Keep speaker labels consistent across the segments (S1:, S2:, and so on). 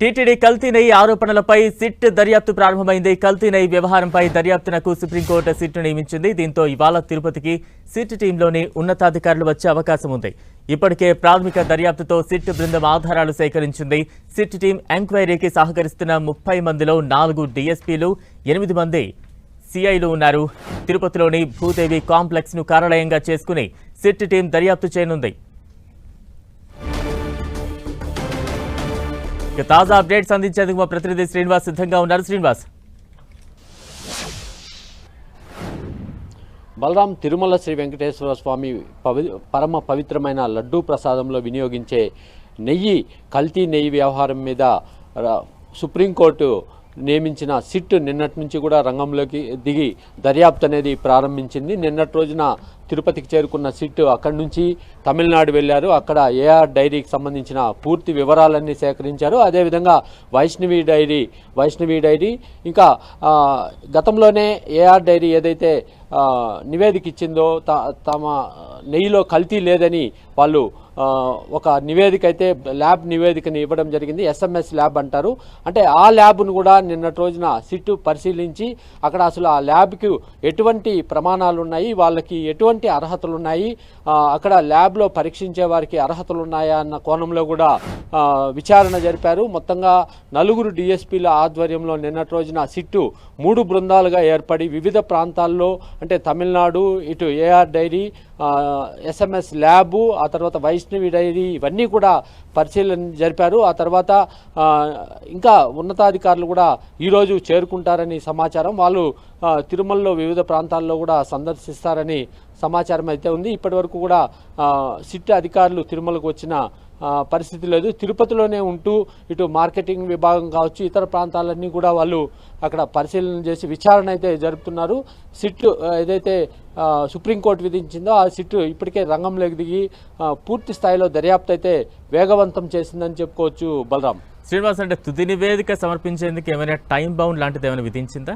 S1: TTD కల్తీ నెయ్యి ఆరోపణలపై సిట్ దర్యాప్తు ప్రారంభమైంది. కల్తీ నెయ్యి వ్యవహారంపై దర్యాప్తునకు సుప్రీంకోర్టు సిట్ను నియమించింది. దీంతో ఇవాళ తిరుపతికి సిట్ టీంలోని ఉన్నతాధికారులు వచ్చే అవకాశం ఉంది. ఇప్పటికే ప్రాథమిక దర్యాప్తుతో సిట్ బృందం ఆధారాలు సేకరించింది. సిట్ టీం ఎంక్వైరీకి సహకరిస్తున్న ముప్పై మందిలో నాలుగు డీఎస్పీలు ఎనిమిది మంది సిఐలు ఉన్నారు. తిరుపతిలోని భూదేవి కాంప్లెక్స్ను కార్యాలయంగా చేసుకుని సిట్ టీం దర్యాప్తు చేయనుంది. ఇక తాజా అప్డేట్స్ అందించేందుకు మా ప్రతినిధి శ్రీనివాస్ సిద్ధంగా ఉన్నారు. శ్రీనివాస్.
S2: బలరాం తిరుమల శ్రీ వెంకటేశ్వర స్వామి పవి పరమ పవిత్రమైన లడ్డూ ప్రసాదంలో వినియోగించే నెయ్యి కల్తీ నెయ్యి వ్యవహారం మీద సుప్రీంకోర్టు నియమించిన సిట్ నిన్నటి నుంచి కూడా రంగంలోకి దిగి దర్యాప్తు అనేది ప్రారంభించింది. నిన్నటి రోజున తిరుపతికి చేరుకున్న సిట్ అక్కడి నుంచి తమిళనాడు వెళ్ళారు. అక్కడ ఏఆర్ డైరీకి సంబంధించిన పూర్తి వివరాలన్నీ సేకరించారు. అదేవిధంగా వైష్ణవి డైరీ వైష్ణవి డైరీ. ఇంకా గతంలోనే ఏఆర్ డైరీ ఏదైతే నివేదిక ఇచ్చిందో త- తమ నెయ్యిలో కల్తీ లేదని వాళ్ళు ఒక నివేదిక అయితే ల్యాబ్ నివేదికని ఇవ్వడం జరిగింది. ఎస్ఎంఎస్ ల్యాబ్ అంటారు. అంటే ఆ ల్యాబ్ను కూడా నిన్నటి రోజున సిట్టు పరిశీలించి అక్కడ అసలు ఆ ల్యాబ్కి ఎటువంటి ప్రమాణాలు ఉన్నాయి వాళ్ళకి ఎటువంటి అర్హతలు ఉన్నాయి అక్కడ ల్యాబ్ ల్యాబ్లో పరీక్షించే వారికి అర్హతలు ఉన్నాయా అన్న కోణంలో కూడా విచారణ జరిపారు. మొత్తంగా నలుగురు డిఎస్పీల ఆధ్వర్యంలో నిన్నటి రోజున సిట్టు మూడు బృందాలుగా ఏర్పడి వివిధ ప్రాంతాల్లో అంటే తమిళనాడు ఇటు ఏఆర్ డైరీ ఎస్ఎంఎస్ ల్యాబు ఆ తర్వాత వైష్ణవి డైరీ ఇవన్నీ కూడా పరిశీలన జరిపారు. ఆ తర్వాత ఇంకా ఉన్నతాధికారులు కూడా ఈరోజు చేరుకుంటారని సమాచారం. వాళ్ళు తిరుమలలో వివిధ ప్రాంతాల్లో కూడా సందర్శిస్తారని సమాచారం అయితే ఉంది. ఇప్పటి వరకు కూడా సిట్ అధికారులు తిరుమలకు వచ్చిన పరిస్థితి లేదు. తిరుపతిలోనే ఉంటూ ఇటు మార్కెటింగ్ విభాగం కావచ్చు ఇతర ప్రాంతాలన్నీ కూడా వాళ్ళు అక్కడ పరిశీలన చేసి విచారణ అయితే జరుపుతున్నారు. సిట్లు ఏదైతే సుప్రీంకోర్టు విధించిందో ఆ సిట్టు ఇప్పటికే రంగంలోకి దిగి పూర్తి స్థాయిలో దర్యాప్తు అయితే వేగవంతం చేసిందని చెప్పుకోవచ్చు బలరాం.
S1: శ్రీనివాస్ అంటే తుది నివేదిక సమర్పించేందుకు ఏమైనా టైం బౌండ్ లాంటిది ఏమైనా విధించిందా?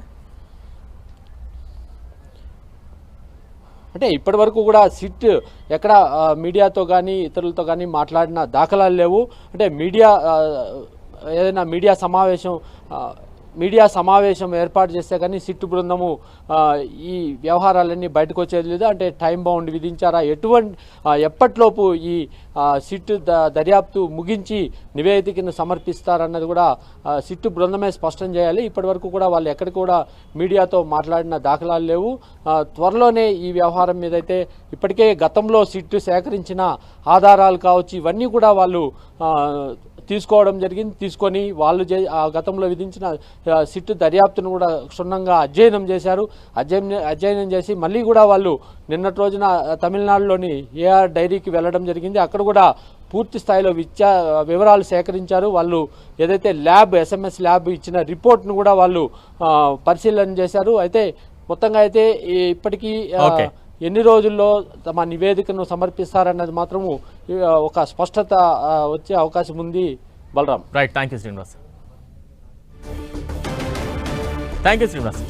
S2: అంటే ఇప్పటి వరకు కూడా సిట్ ఎక్కడ మీడియాతో కానీ ఇతరులతో కానీ మాట్లాడిన దాఖలాలు లేవు. అంటే మీడియా ఏదైనా మీడియా సమావేశం మీడియా సమావేశం ఏర్పాటు చేస్తే కానీ సిట్ బృందము ఈ వ్యవహారాలన్నీ బయటకు వచ్చేది లేదు. అంటే టైం బౌండ్ విధించారా? ఎటువంటి ఎప్పటిలోపు ఈ సిట్టు సిట్ ద- దర్యాప్తు ముగించి నివేదికను సమర్పిస్తారన్నది కూడా సిట్టు బృందమే స్పష్టం చేయాలి. ఇప్పటివరకు కూడా వాళ్ళు ఎక్కడికి కూడా మీడియాతో మాట్లాడిన దాఖలాలు లేవు. త్వరలోనే ఈ వ్యవహారం మీద అయితే ఇప్పటికే గతంలో సిట్టు సేకరించిన ఆధారాలు కావచ్చు ఇవన్నీ కూడా వాళ్ళు తీసుకోవడం జరిగింది. తీసుకొని వాళ్ళు చే- ఆ గతంలో విధించిన సిట్టు దర్యాప్తును కూడా క్షుణ్ణంగా అధ్యయనం చేశారు. అధ్యయనం అధ్యయనం చేసి మళ్ళీ కూడా వాళ్ళు నిన్నటి రోజున తమిళనాడులోని ఏఆర్ డైరీకి వెళ్ళడం జరిగింది. అక్కడ కూడా పూర్తి స్థాయిలో విచ్చా వివరాలు సేకరించారు. వాళ్ళు ఏదైతే ల్యాబ్ ఎస్ఎంఎస్ ల్యాబ్ ఇచ్చిన రిపోర్ట్ను కూడా వాళ్ళు పరిశీలన చేశారు. అయితే మొత్తంగా అయితే ఇప్పటికీ ఎన్ని రోజుల్లో తమ నివేదికను సమర్పిస్తారన్నది మాత్రము ఒక స్పష్టత వచ్చే అవకాశం ఉంది Balaram.
S1: Right thank you Srinivas thank you Srinivas